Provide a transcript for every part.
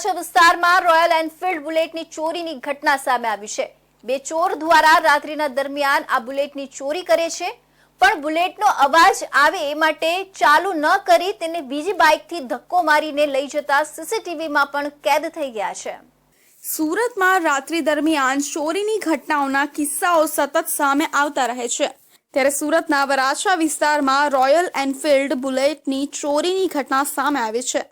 વરાછા વિસ્તારમાં royal Enfield બુલેટની ચોરીની ઘટના સામે આવી છે. બે ચોર દ્વારા રાત્રિના દરમિયાન આ બુલેટની ચોરી કરે છે, પણ બુલેટનો અવાજ આવે એ માટે ચાલુ ન કરી તેને બીજી બાઇકથી ધક્કો મારીને લઈ જતા સીસીટીવીમાં પણ કેદ થઈ ગયા છે. સુરતમાં રાત્રિ દરમિયાન ચોરીની ઘટનાઓના કિસ્સાઓ સતત સામે આવતા રહે છે. ત્યારે સુરતના વરાછા વિસ્તારમાં રોયલ એનફિલ્ડ બુલેટની ચોરીની ઘટના સામે આવી છે.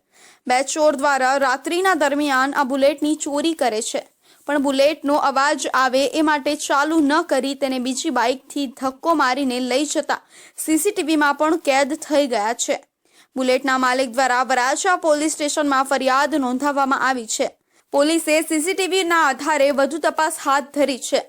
બે ચોર દ્વારા રાત્રિના દરમિયાન આ બુલેટની ચોરી કરે છે. પણ બુલેટનો અવાજ આવે એ માટે ચાલુ ન કરી તેને બીજી બાઇકથી ધક્કો મારીને લઈ જતા સીસીટીવીમાં પણ કેદ થઈ ગયા છે. બુલેટના માલિક દ્વારા વરાછા પોલીસ સ્ટેશનમાં ફરિયાદ નોંધાવવામાં આવી છે. પોલીસે સીસીટીવીના આધારે વધુ તપાસ હાથ ધરી છે.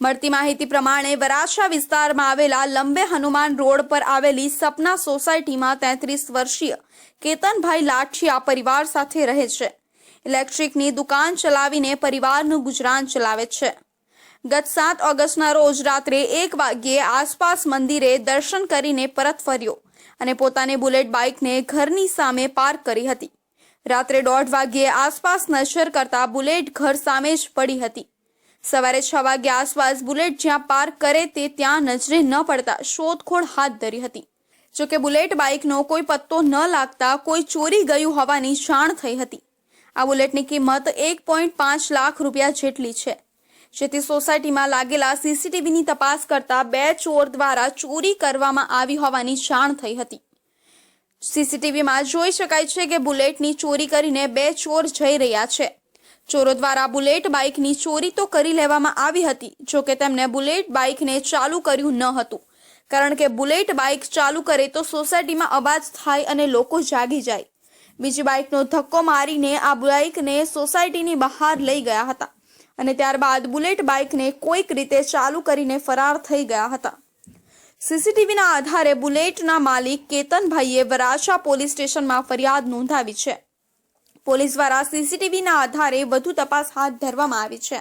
મળતી માહિતી પ્રમાણે વરાછા વિસ્તારમાં આવેલા લંબે હનુમાન રોડ પર આવેલી સપના સોસાયટીમાં તેત્રીસ વર્ષીય કેતનભાઈ લાઠિયા પરિવાર સાથે રહે છે. ઇલેક્ટ્રિકની દુકાન ચલાવીને પરિવારનું ગુજરાન ચલાવે છે. ગત સાત ઓગસ્ટના રોજ રાત્રે એક વાગ્યે આસપાસ મંદિરે દર્શન કરીને પરત ફર્યો અને પોતાની બુલેટ બાઇકને ઘરની સામે પાર્ક કરી હતી. રાત્રે દોઢ વાગ્યે આસપાસ નજર કરતા બુલેટ ઘર સામે જ પડી હતી. સવારે છ વાગ્યા આસપાસ બુલેટ જ્યાં પાર્ક કરે તે ત્યાં નજરે ન પડતા શોધખોળ હાથ ધરી હતી. જોકે બુલેટ બાઇકનો કોઈ પત્તો ન લાગતા કોઈ ચોરી ગયું હોવાની જાણ થઈ હતી. આ બુલેટની કિંમત એક પોઈન્ટ પાંચ લાખ રૂપિયા જેટલી છે. જેથી સોસાયટીમાં લાગેલા સીસીટીવીની તપાસ કરતા બે ચોર દ્વારા ચોરી કરવામાં આવી હોવાની જાણ થઈ હતી. સીસીટીવીમાં જોઈ શકાય છે કે બુલેટની ચોરી કરીને બે ચોર જઈ રહ્યા છે. ચોરો દ્વારા બુલેટ બાઇકની ચોરી તો કરી લેવામાં આવી હતી જોકે તેમને બુલેટ બાઇકને ચાલુ કર્યું ન હતું. કારણ કે બુલેટ બાઇક ચાલુ કરે તો સોસાયટીમાં અવાજ થાય અને લોકો જાગી જાય. બીજી બાઇકનો ધક્કો મારીને આ બાઇકને સોસાયટીની બહાર લઈ ગયા હતા અને ત્યારબાદ બુલેટ બાઇકને કોઈક રીતે ચાલુ કરીને ફરાર થઈ ગયા હતા. સીસીટીવીના આધારે બુલેટના માલિક કેતનભાઈએ વરાછા પોલીસ સ્ટેશનમાં ફરિયાદ નોંધાવી છે. પોલીસ દ્વારા સીસીટીવીના આધારે વધુ તપાસ હાથ ધરવામાં આવી છે.